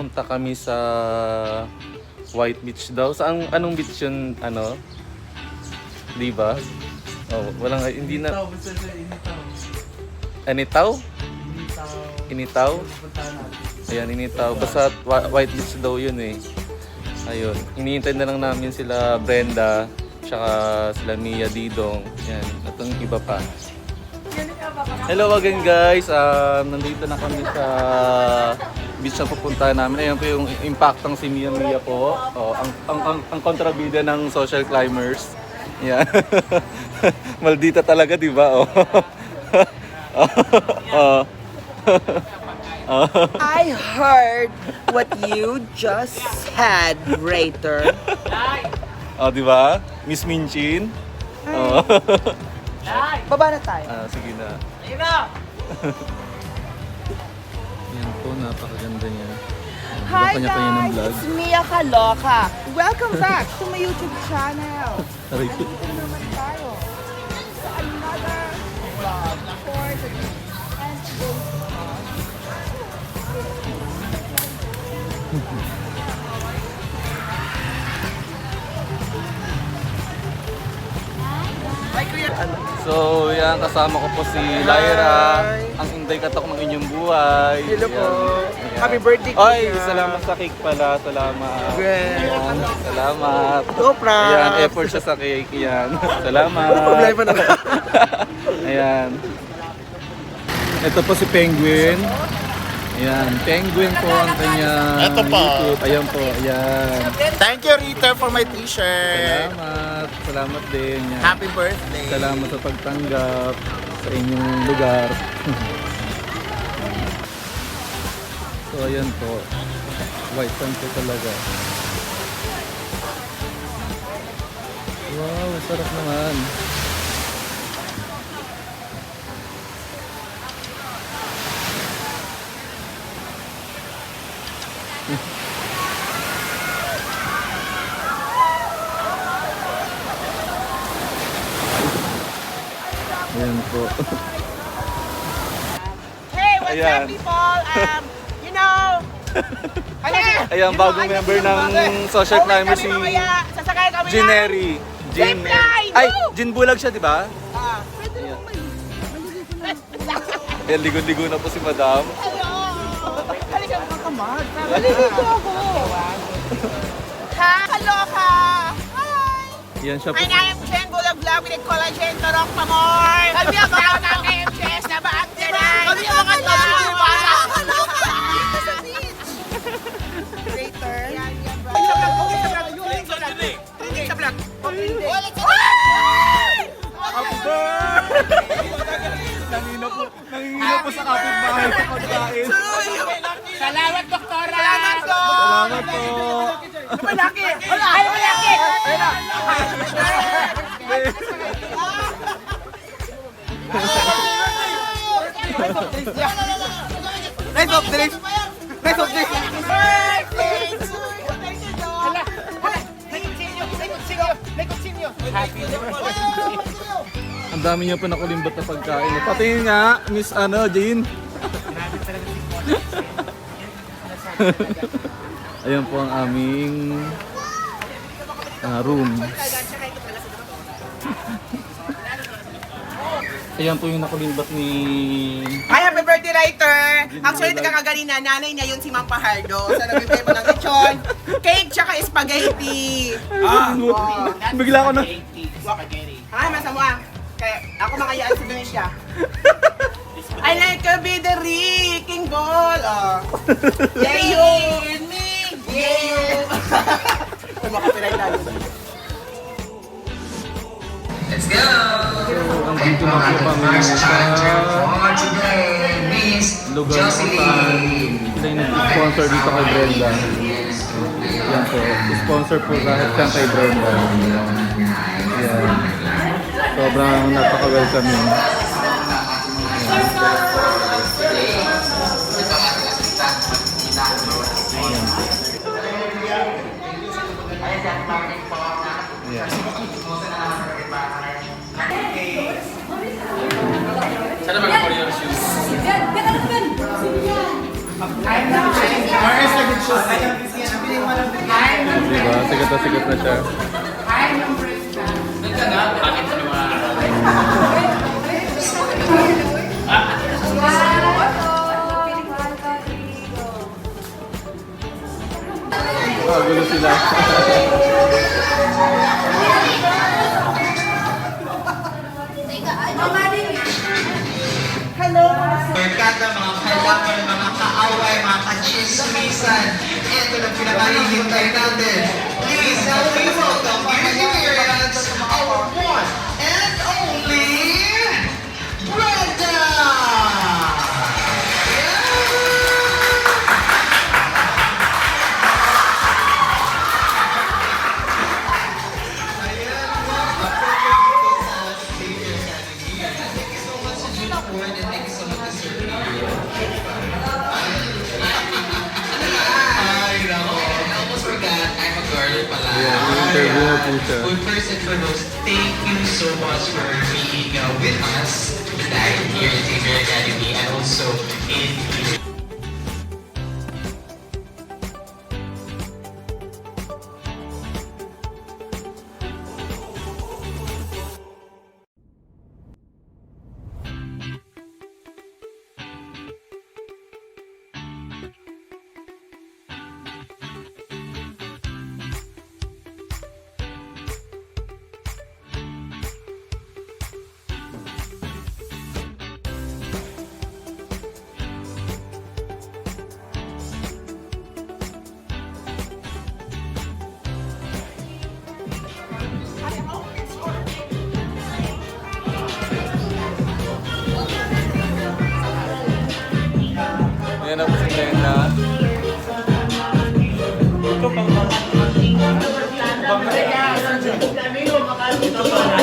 pupunta kami sa White Beach daw. Saan anong beach 'yun ano? 'Di ba? Oh, walang hindi na Itaw, basta sa initaw. Anitaw? Initaw. Initaw? Puntahan natin. Ayan, initaw. Basta Wa- White Beach daw 'yun eh. Ayun. Hinihintay na lang namin sila Brenda, tsaka sila Mia Didong. Yan, at ang iba pa. Hello again guys. Um, nandito na kami sa beach na pupuntahan namin. Ayan po yung impactang si Mia Mia po. Oh, ang, ang, ang, ang kontrabida ng social climbers. Yan. Maldita talaga, di ba? Oh. oh. I heard what you just said, Raider. oh, di ba? Miss Minchin. Oh. Baba na tayo. ah, sige na. Yan po, napakaganda niya. Hi guys, it's Mia Kaloka. Welcome back to my YouTube channel. Aray ko. Dito naman tayo sa another vlog for today. And today's So, yan, kasama ko po si Lyra, ang inday katok ng inyong buhay. Hello po. Ayan. Happy birthday, Ay, Kuya. salamat sa cake pala. Salamat. Ayan, salamat. Go, props. Ayan, effort siya sa cake. Yan. Salamat. Ano problema na? Ayan. Ito po si Penguin. Ayan, Penguin po ang kanya Ito po. YouTube. Ayan po, ayan. Thank you, Rita, for my t-shirt. Salamat. Salamat din. Yan. Happy birthday. Salamat sa pagtanggap sa inyong lugar. so ayan po. White sand po talaga. Wow, sarap naman. Ayan po. Hey, what's Ayan. up people? Um, you know, Ayan, bagong member ng social climber si Sasakay kami Gineri. Gin. Zipline! Ay! Gin Bulag siya, di ba? Ah, Ayan, ligo-ligo na po si Madam. Halika mga kamad. Maliligo ako. Ha? Kaloka! Hi! Ayan siya po. My name is Jen Bulag Vlog with Collagen Torok Pamor. Kami ang tao ng KMCS na baak dyan ay. Kami ang mga tao ng para. Later. Yan, yan, bro. Sa vlog, okay sa vlog. Yun, sa vlog. Trending sa vlog. Happy birthday! Nangina po, nangina po sa kapitbahay sa pagkain. Salamat, doktora! Salamat, Dok! Salamat po. Ano ba laki? Wala! Nice of drinks! Nice of drinks! Ang dami niya pa nakulimbat na pagkain. Pati nga, Miss ano, Jean. Ayan po ang aming ah, room. Ayan po yung nakulimbat ni... Ay, happy birthday, writer! Actually, nagkakaganina, nanay niya yun si Mang Pahardo. Sa nabibigay mo ng lechon, cake, tsaka spaghetti. Ah, oh. Bigla ko na... Ay, masama. Kaya ako makayaan sa Indonesia. I like to be the wrecking ball. Oh. Yeah, you and me. Yeah, you. Ay, So, ang dito na po kami sa lugar kung saan sila yung nag-sponsor dito kay Brenda. Yan po. Sponsor po lahat yan kay Brenda. Yan. Sobrang napaka-welcoming. Yan. Diba? Sikat na sikat na siya. Barkada, mga kailangan, mga kaaway, mga kachismisan. Ito na pinakahihintay natin. Please help me welcome our experience, our one and only Brenda! Much for being uh, with us tonight here at Xavier Academy and also in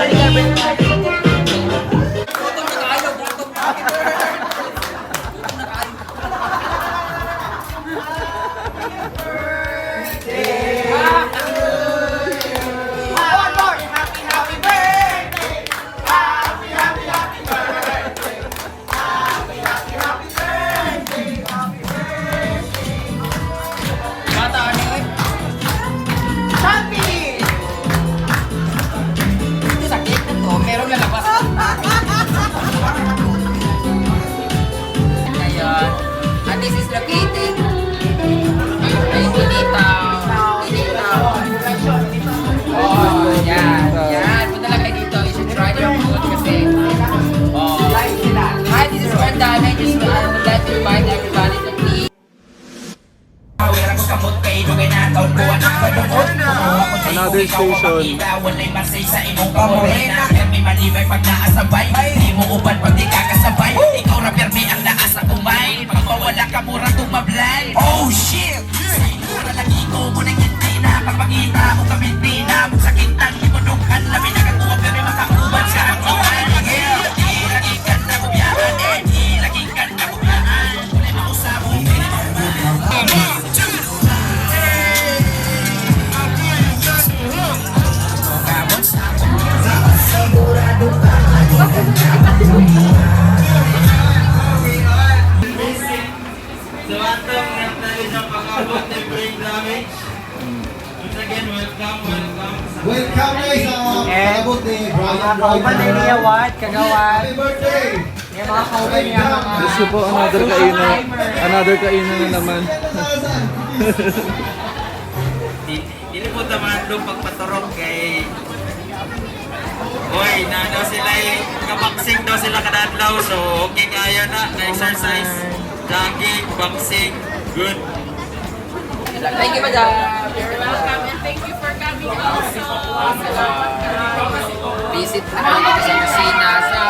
One Another station. Pamorena Permi malibay pag naasabay Di mo upan pag di kakasabay Brian Kauban ni Nia Watt, kagawan. Happy birthday! Yung mga kauban niya mga... Gusto po another kainan. Another kainan na naman. Di- Dili po taman doon pagpaturok kay Hoy, na daw sila eh, kaboxing daw sila kadadlaw so okay kayo na, na-exercise, jogging, boxing, good. Thank you, madam. You're welcome and thank you for. Visit na kami dito sa kusina sa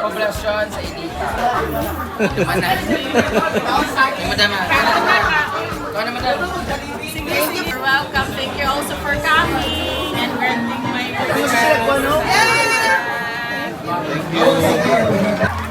poblasyon sa Inita. Yung manay. Yung madam. Ikaw na madam. You're welcome. Thank you also for coming and granting my request. Thank you.